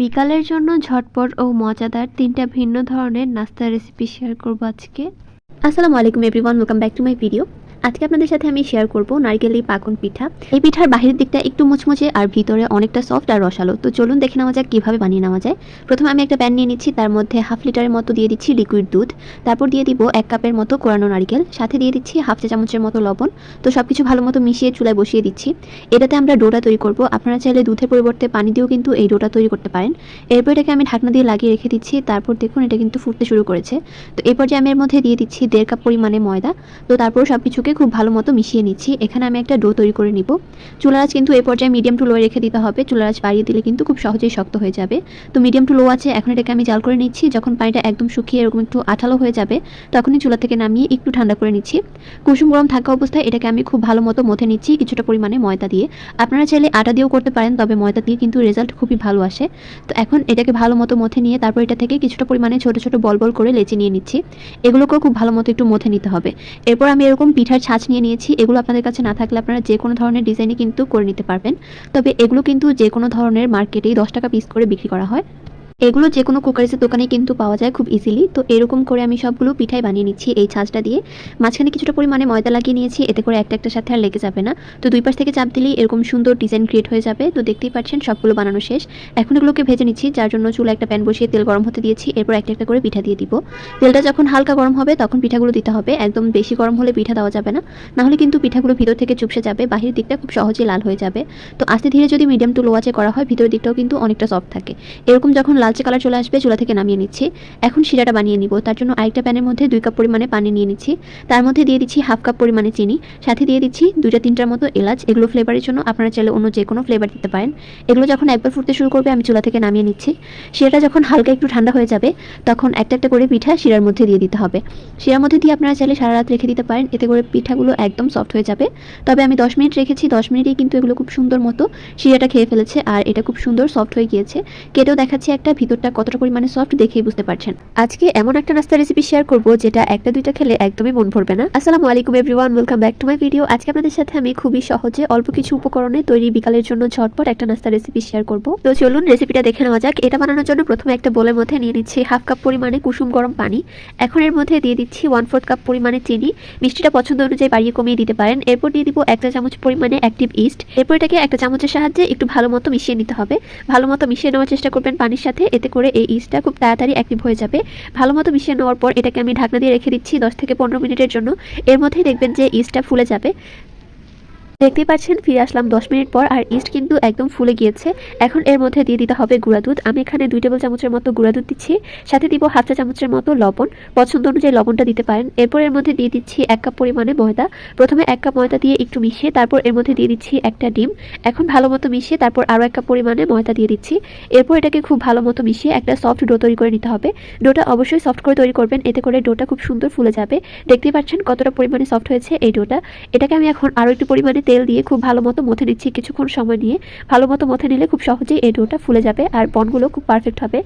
বিকালের জন্য ঝটপট ও মজাদার তিনটা ভিন্ন ধরনের নাস্তার রেসিপি শেয়ার করব আজকে। আসসালামু আলাইকুম everyone welcome back to my video আজকে আপনাদের সাথে আমি শেয়ার করব নারকেলি পাকন পিঠা। এই পিঠার বাহিরের দিকটা একটু মুচমুচে আর ভিতরে অনেকটা সফট আর রসালো। তো চলুন দেখে নেওয়া যাক কীভাবে বানিয়ে নেওয়া যায়। প্রথমে আমি একটা প্যান নিয়ে নিচ্ছি, তার মধ্যে হাফ লিটারের মতো দিয়ে দিচ্ছি লিকুইড দুধ। তারপর দিয়ে দিব এক কাপের মতো কোরানো নারকেল, সাথে দিয়ে দিচ্ছি হাফ চা চামচের মতো লবণ। তো সব কিছু ভালো মতো মিশিয়ে চুলায় বসিয়ে দিচ্ছি। এটাতে আমরা ডোটা তৈরি করব। আপনারা চাইলে দুধের পরিবর্তে পানি দিয়েও কিন্তু এই ডোটা তৈরি করতে পারেন। এরপর এটাকে আমি ঢাকনা দিয়ে লাগিয়ে রেখে দিচ্ছি। তারপর দেখুন এটা কিন্তু ফুটতে শুরু করেছে। তো এই পর্যায়ে আমি এর মধ্যে দিয়ে দিচ্ছি দেড় কাপ পরিমাণে ময়দা। তো তারপর সব কিছুকে খুব ভালো মতো মিশিয়ে নিচ্ছি। এখানে আমি একটা ডো তৈরি করে নিব। চুলার আঁচ কিন্তু এই পর্যায়ে মিডিয়াম টু লো রেখে দিতে হবে। চুলার আঁচ বাড়িয়ে দিলে কিন্তু খুব সহজেই শক্ত হয়ে যাবে। তো মিডিয়াম টু লো আছে, এখন এটাকে আমি জাল করে নিচ্ছি। যখন পানিটা একদম শুকিয়ে এরকম একটু আঠালো হয়ে যাবে, তখনই চুলা থেকে নামিয়ে একটু ঠান্ডা করে নিচ্ছি। কুসুম গরম থাকা অবস্থায় এটাকে আমি খুব ভালো মতো মথে নিচ্ছি কিছুটা পরিমাণে ময়দা দিয়ে। আপনারা চাইলে আটা দিয়েও করতে পারেন, তবে ময়দা দিয়ে কিন্তু রেজাল্ট খুবই ভালো আসে। তো এখন এটাকে ভালো মতো মথে নিয়ে তারপর এটা থেকে কিছুটা পরিমাণে ছোট ছোট বল বল করে লেচি নিয়ে নিচ্ছি। এগুলোকেও খুব ভালো মতো একটু মথে নিতে হবে। এরপর আমি এরকম পিঠার ছাঁচ নিয়ে নিয়েছি, এগুলো আপনাদের কাছে না থাকলে আপনারা যে কোনো ধরনের ডিজাইনই কিন্তু করে নিতে পারবেন। তবে এগুলো কিন্তু যে কোনো ধরনের মার্কেটেই দশ টাকা পিস করে বিক্রি করা হয়। এগুলো যে কোনো কুকারিসের দোকানে কিন্তু পাওয়া যায় খুব ইজিলি তো এরকম করে আমি সবগুলো পিঠাই বানিয়ে নিচ্ছি এই ছাঁচটা দিয়ে। মাঝখানে কিছুটা পরিমাণে ময়দা লাগিয়ে নিয়েছি, এতে করে একটা একটা সাথে আর লেগে যাবে না। তো দুই পাশ থেকে চাপ দিলেই এরকম সুন্দর ডিজাইন ক্রিয়েট হয়ে যাবে। তো দেখতেই পাচ্ছেন সবগুলো বানানো শেষ। এখন এগুলোকে ভেজে নিচ্ছি, যার জন্য চুলা একটা প্যান বসিয়ে তেল গরম হতে দিয়েছি। এরপর একটা একটা করে পিঠা দিয়ে দিব। তেলটা যখন হালকা গরম হবে, তখন পিঠাগুলো দিতে হবে। একদম বেশি গরম হলে পিঠা দেওয়া যাবে না। নাহলে কিন্তু পিঠাগুলো ভিতর থেকে চুপসে যাবে বাহির দিকটা খুব সহজেই লাল হয়ে যাবে। তো আস্তে ধীরে যদি মিডিয়াম টু লো আঁচে করা হয়, ভিতরের দিকটাও কিন্তু অনেকটা সফট থাকে। এরকম যখন লালচে কালার চলে আসবে, চুলা থেকে নামিয়ে নিচ্ছি। এখন শিরাটা বানিয়ে নিব। তার জন্য আরেকটা প্যানের মধ্যে দুই কাপ পরিমাণে পানি নিয়ে নিচ্ছি। তার মধ্যে দিয়ে দিচ্ছি হাফ কাপ পরিমাণে চিনি। সাথে দিয়ে দিচ্ছি দুইটা তিনটার মতো এলাচ। এগুলো ফ্লেভারের জন্য আপনারা চাইলে অন্য যে কোনো ফ্লেভার দিতে পারেন। এগুলো যখন একবার ফুটতে শুরু করবে, আমি চুলা থেকে নামিয়ে নিচ্ছি। শিরাটা যখন হালকা একটু ঠান্ডা হয়ে যাবে, তখন একটা একটা করে পিঠা শিরার মধ্যে দিয়ে দিতে হবে। শিরার মধ্যে দিয়ে আপনারা চাইলে সারা রাত রেখে দিতে পারেন। এতে করে পিঠাগুলো একদম সফট হয়ে যাবে। তবে আমি দশ মিনিট রেখেছি। দশ মিনিটেই কিন্তু এগুলো খুব সুন্দর মতো শিরাটা খেয়ে ফেলেছে। আর এটা খুব সুন্দর সফট হয়ে গিয়েছে। কেটেও দেখাচ্ছি একটা ভিতরটা কতটা পরিমাণে সফট দেখেই বুঝতে পারছেন। আজকে এমন একটা নাস্তা রেসিপি শেয়ার করব, যেটা একটা দুইটা খেলে একদমই মন ভরবে না। আসসালামু আলাইকুম everyone welcome back to my video আজকে আপনাদের সাথে আমি খুবই সহজে অল্প কিছু উপকরণে তৈরি বিকালের জন্য ঝটপট একটা নাস্তা রেসিপি শেয়ার করব। তো চলুন রেসিপিটা দেখে নেওয়া যাক। এটা বানানোর জন্য প্রথমে একটা বোলের মধ্যে নিয়ে নিচ্ছি হাফ কাপ পরিমাণে কুসুম গরম পানি। এখন এর মধ্যে দিয়ে দিচ্ছি ওয়ান ফোর্থ কাপ পরিমাণে চিনি। মিষ্টিটা পছন্দ অনুযায়ী বাড়িয়ে কমিয়ে দিতে পারেন। এরপর দিয়ে দিব একটা চামচ পরিমাণে অ্যাক্টিভ ইস্ট এরপর এটাকে একটা চামচের সাহায্যে একটু ভালো মতো মিশিয়ে নিতে হবে। ভালো মতো মিশিয়ে নেওয়ার চেষ্টা করবেন পানির সাথে। এতে করে এই ইস্টটা খুব তাড়াতাড়ি অ্যাক্টিভ হয়ে যাবে। ভালো মতো মিশিয়ে নেওয়ার পর এটাকে আমি ঢাকনা দিয়ে রেখে দিচ্ছি দশ থেকে পনেরো মিনিটের জন্য। এর মধ্যেই দেখবেন যে ইস্টটা ফুলে যাবে। দেখতেই পাচ্ছেন, ফিরে আসলাম দশ মিনিট পর আর ইস্ট কিন্তু একদম ফুলে গিয়েছে। এখন এর মধ্যে দিয়ে দিতে হবে গুঁড়া দুধ। আমি এখানে দুই টেবিল চামচের মতো গুঁড়া দুধ দিচ্ছি, সাথে দিব হাফ চা চামচের মতো লবণ। পছন্দ অনুযায়ী লবণটা দিতে পারেন। এরপর এর মধ্যে দিয়ে দিচ্ছি এক কাপ পরিমাণে ময়দা। প্রথমে এক কাপ ময়দা দিয়ে একটু মিশিয়ে তারপর এর মধ্যে দিয়ে দিচ্ছি একটা ডিম। এখন ভালো মতো মিশিয়ে তারপর আরও এক কাপ পরিমাণে ময়দা দিয়ে দিচ্ছি। এরপর এটাকে খুব ভালো মতো মিশিয়ে একটা সফট ডো তৈরি করে নিতে হবে। ডোটা অবশ্যই সফট করে তৈরি করবেন, এতে করে ডোটা খুব সুন্দর ফুলে যাবে। দেখতেই পাচ্ছেন কতটা পরিমাণে সফট হয়েছে এই ডোটা। এটাকে আমি এখন আরও একটু পরিমাণে তেল দিয়ে খুব ভালো মতো মথে নিচ্ছি কিছুক্ষণ সময় নিয়ে। ভালো মতো মথে নিলে খুব সহজেই এই ডোটা ফুলে যাবে আর বনগুলো খুব পারফেক্ট হবে।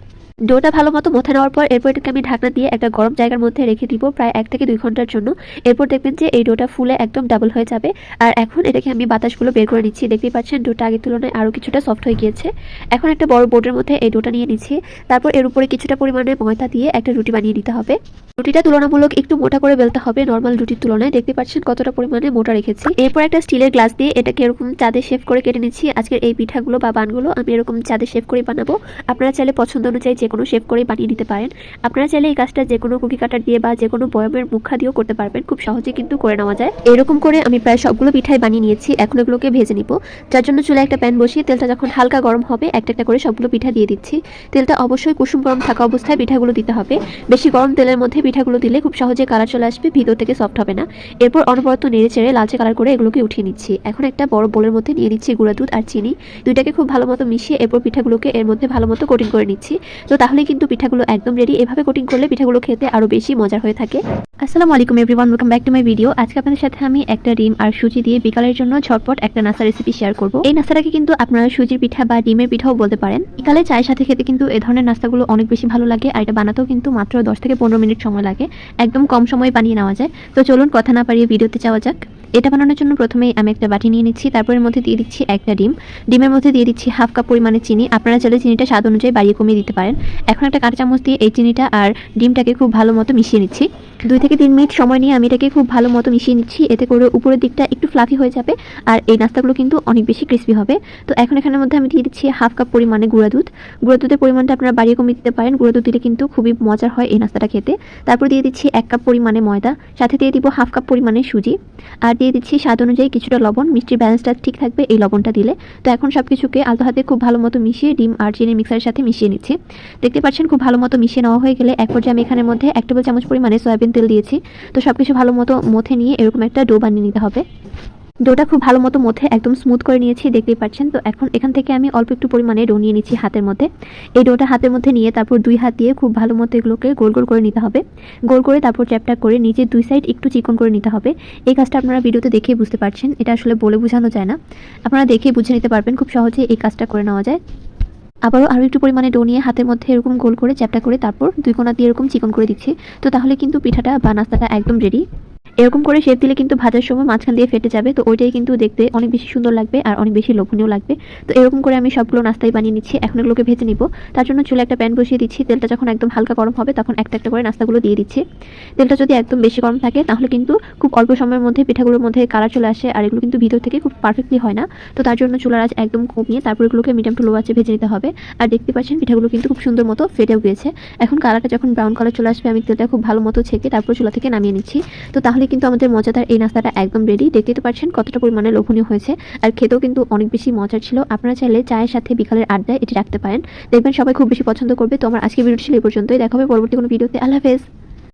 ডোটা ভালো মতো মথে নেওয়ার পর এরপর এটাকে আমি ঢাকনা দিয়ে একটা গরম জায়গার মধ্যে রেখে দিব প্রায় এক থেকে দুই ঘণ্টার জন্য। এরপর দেখবেন যে এই ডোটা ফুলে একদম ডাবল হয়ে যাবে। আর এখন এটাকে আমি বাতাসগুলো বের করে নিচ্ছি। দেখতেই পাচ্ছেন ডোটা আগের তুলনায় আরও কিছুটা সফট হয়ে গিয়েছে। এখন একটা বড় বোর্ডের মধ্যে এই ডোটা নিয়ে নিচ্ছি। তারপর এর উপরে কিছুটা পরিমাণে ময়দা দিয়ে একটা রুটি বানিয়ে নিতে হবে। রুটিটা তুলনামূলক একটু মোটা করে বেলতে হবে নর্মাল রুটির তুলনায়। দেখতে পাচ্ছেন কতটা পরিমাণে মোটা রেখেছি। এরপর একটা স্টিলের গ্লাস দিয়ে এটাকে এরকম চাঁদে শেপ করে কেটে নিচ্ছি। আজকের এই পিঠাগুলো বা বানগুলো আমি এরকম চাঁদে শেপ করে বানাবো। আপনারা চাইলে পছন্দ অনুযায়ী যে কোনো শেপ করেই বানিয়ে নিতে পারেন। আপনারা চাইলে এই কাজটা যে কোনো কুকি কাটার দিয়ে বা যে কোনো বয়মের মুখা দিয়েও করতে পারবেন। খুব সহজে কিন্তু করে নেওয়া যায়। এরকম করে আমি প্রায় সবগুলো পিঠাই বানিয়ে নিয়েছি। এখন এগুলোকে ভেজে নিব। যার জন্য চুলে একটা প্যান বসিয়ে তেলটা যখন হালকা গরম হবে, একটা একটা করে সবগুলো পিঠা দিয়ে দিচ্ছি। তেলটা অবশ্যই কুসুম গরম থাকা অবস্থায় পিঠাগুলো দিতে হবে। বেশি গরম তেলের মধ্যে পিঠাগুলো দিলে খুব সহজে কালার চলে আসবে, ভিতর থেকে সফট হবে না। এরপর অনবরত নেড়ে চেড়ে লালচে কালার করে এগুলোকে উঠিয়ে নিচ্ছি। এখন একটা বড় বোলের মধ্যে নিয়ে নিচ্ছি গুঁড়া দুধ আর চিনি। দুইটাকে খুব ভালো মতো মিশিয়ে এরপর পিঠাগুলোকে এর মধ্যে ভালো মতো কোটিং করে নিচ্ছি। তো তাহলে কিন্তু পিঠাগুলো একদম রেডি এভাবে কোটিং করলে পিঠাগুলো খেতে আরও বেশি মজার হয়ে থাকে। আসসালামু আলাইকুম everyone welcome back to my video আজকে আপনাদের সাথে আমি একটা ডিম আর সুজি দিয়ে বিকালের জন্য ঝটপট একটা নাস্তা রেসিপি শেয়ার করব। এই নাস্তাটাকে কিন্তু আপনারা সুজির পিঠা বা ডিমের পিঠাও বলতে পারেন। বিকালে চায়ের সাথে খেতে কিন্তু এ ধরনের নাস্তাগুলো অনেক বেশি ভালো লাগে আর এটা বানাতেও কিন্তু মাত্র দশ থেকে পনেরো মিনিট সময় লাগে। একদম কম সময়ে বানিয়ে নেওয়া যায়। তো চলুন কথা না পারিয়ে ভিডিওতে যাওয়া যাক। এটা বানানোর জন্য প্রথমেই আমি একটা বাটি নিয়ে নিচ্ছি তারপর এর মধ্যে দিয়ে দিচ্ছি একটা ডিম। ডিমের মধ্যে দিয়ে দিচ্ছি হাফ কাপ পরিমাণে চিনি। আপনারা চাইলে চিনিটা স্বাদ অনুযায়ী বাড়িয়ে কমিয়ে দিতে পারেন। এখন একটা কাঁটা চামচ দিয়ে এই চিনিটা আর ডিমটাকে খুব ভালো মতো মিশিয়ে নিচ্ছি। দুই থেকে তিন মিনিট সময় নিয়ে আমি এটাকে খুব ভালো মতো মিশিয়ে নিচ্ছি। এতে করে উপরের দিকটা একটু ফ্লাফি হয়ে যাবে আর এই নাস্তাগুলো কিন্তু অনেক বেশি ক্রিস্পি হবে। তো এখন এখানের মধ্যে আমি দিয়ে দিচ্ছি হাফ কাপ পরিমাণে গুঁড়া দুধ। গুঁড়া দুধের পরিমাণটা আপনারা বাড়িয়ে কমিয়ে দিতে পারেন। গুঁড়া দুধ দিলে কিন্তু খুবই মজার হয় এই নাস্তাটা খেতে। তারপর দিয়ে দিচ্ছি এক কাপ পরিমাণে ময়দা। সাথে দিয়ে দিব হাফ কাপ পরিমাণে সুজি। আর দিয়ে দিচ্ছি স্বাদ অনুযায়ী কিছুটা লবণ। মিষ্টির ব্যালেন্সটা ঠিক থাকবে এই লবণটা দিলে। তো এখন সব কিছুকে আলতো হাতে খুব ভালো মতো মিশিয়ে ডিম আর চিনি মিক্সারের সাথে মিশিয়ে নিচ্ছি। দেখতে পাচ্ছেন খুব ভালো মতো মিশিয়ে নেওয়া হয়ে গেলে এক পর্যায়ে আমি এখানের মধ্যে এক টেবিল চামচ পরিমাণে সয়াবিন তেল দিয়েছি। তো সব কিছু ভালো মতো মথে নিয়ে এরকম একটা ডো বানিয়ে নিতে হবে। ডোটা খুব ভালো মতো মধ্যে একদম স্মুথ করে নিয়েছি, দেখতেই পাচ্ছেন। তো এখন এখান থেকে আমি অল্প একটু পরিমাণে ডো নিয়ে নিচ্ছি হাতের মধ্যে। এই ডোটা হাতের মধ্যে নিয়ে তারপর দুই হাত দিয়ে খুব ভালো মতো এগুলোকে গোল গোল করে নিতে হবে। গোল করে তারপর চ্যাপটা করে নিচে দুই সাইড একটু চিকন করে নিতে হবে। এই কাজটা আপনারা ভিডিওতে দেখে বুঝতে পারছেন। এটা আসলে বলে বোঝানো যায় না। আপনারা দেখে বুঝে নিতে পারবেন, খুব সহজে এই কাজটা করে নেওয়া যায়। আবারও আরও একটু পরিমাণে ডো নিয়ে হাতের মধ্যে এরকম গোল করে চ্যাপটা করে তারপর দুই কোনা দিয়ে এরকম চিকন করে দিচ্ছি। তো তাহলে কিন্তু পিঠাটা বা নাস্তাটা একদম রেডি এরকম করে শেপ দিলে কিন্তু ভাজার সময় মাঝখান দিয়ে ফেটে যাবে, তো ওইটাই কিন্তু দেখতে অনেক বেশি সুন্দর লাগবে আর অনেক বেশি লোভনীয় লাগবে। তো এরকম করে আমি সবগুলো নাস্তাই বানিয়ে নিচ্ছি, এখন এগুলোকে ভেজে নিব। তার জন্য চুলে একটা প্যান বসিয়ে দিচ্ছি, তেলটা যখন একদম হালকা গরম হবে তখন একটা একটা করে নাস্তাগুলো দিয়ে দিচ্ছি। তেলটা যদি একদম বেশি গরম থাকে তাহলে কিন্তু খুব অল্প সময়ের মধ্যে পিঠাগুলোর মধ্যে কালার চলে আসে আর এগুলো কিন্তু ভিতর থেকে খুব পারফেক্টলি হয় না। তো তার জন্য চুলার আঁচ একদম কমিয়ে তারপর এগুলোকে মিডিয়াম টু লো আঁচে ভেজে নিতে হবে। আর দেখতে পাচ্ছেন পিঠাগুলো কিন্তু খুব সুন্দর মতো ফেটেও গিয়েছে। এখন কালারটা যখন ব্রাউন কালার চলে আসবে, আমি তেলটা খুব ভালো মতো ছেঁকে তারপর চুলা থেকে নামিয়ে নিচ্ছি। তো তাহলে কিন্তু আমাদের মজাদার এই নাস্তাটা একদম রেডি দেখতে তো পারছেন কতটা পরিমাণে লোভনীয় হয়েছে। আর খেতেও কিন্তু অনেক বেশি মজার ছিল। আপনারা চাইলে চায়ের সাথে বিকালের আড্ডায় এটি রাখতে পারেন। দেখবেন সবাই খুব বেশি পছন্দ করবে। তো আমার আজকে ভিডিও ছিল এই পর্যন্তই। দেখা হবে পরবর্তী কোনো ভিডিওতে আল্লাহ হাফেজ।